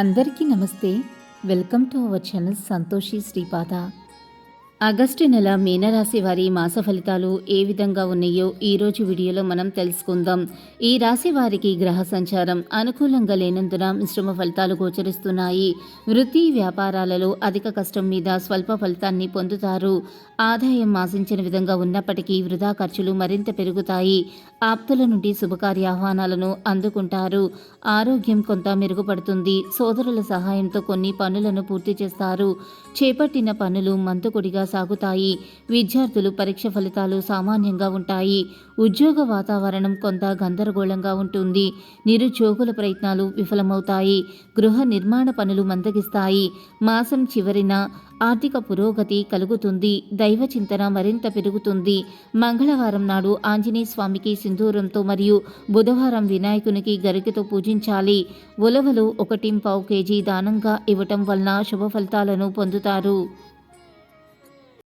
అందరికీ నమస్తే. Welcome to our channel Santoshi Sripada. August నెల మీనరాశి వారి మాస ఫలితాలు ఏ విధంగా ఉన్నాయో ఈరోజు వీడియోలో మనం తెలుసుకుందాం. ఈ రాశి వారికి గ్రహ సంచారం అనుకూలంగా లేనందున మిశ్రమ ఫలితాలు గోచరిస్తున్నాయి. వృత్తి వ్యాపారాలలో అధిక కష్టం మీద స్వల్ప ఫలితాన్ని పొందుతారు. ఆదాయం ఆశించిన విధంగా ఉన్నప్పటికీ వృధా ఖర్చులు మరింత పెరుగుతాయి. ఆప్తుల నుండి శుభకార్య ఆహ్వానాలను అందుకుంటారు. ఆరోగ్యం కొంత మెరుగుపడుతుంది. సోదరుల సహాయంతో కొన్ని పనులను పూర్తి చేస్తారు. చేపట్టిన పనులు మంతుకుడిగా సాగుతాయి విద్యార్థులు పరీక్ష ఫలితాలు సామాన్యంగా ఉంటాయి. ఉద్యోగ వాతావరణం కొంత గందరగోళంగా ఉంటుంది. నిరుద్యోగుల ప్రయత్నాలు విఫలమవుతాయి. గృహ నిర్మాణ పనులు మందగిస్తాయి. మాసం చివరిన ఆర్థిక పురోగతి కలుగుతుంది. దైవ చింతన మరింత పెరుగుతుంది. మంగళవారం నాడు ఆంజనేయ స్వామికి సింధూరంతో మరియు బుధవారం వినాయకునికి గరికతో పూజించాలి. ఉలవలు ఒకటి పావు కేజీ దానంగా ఇవ్వటం వలన శుభ ఫలితాలను పొందుతారు.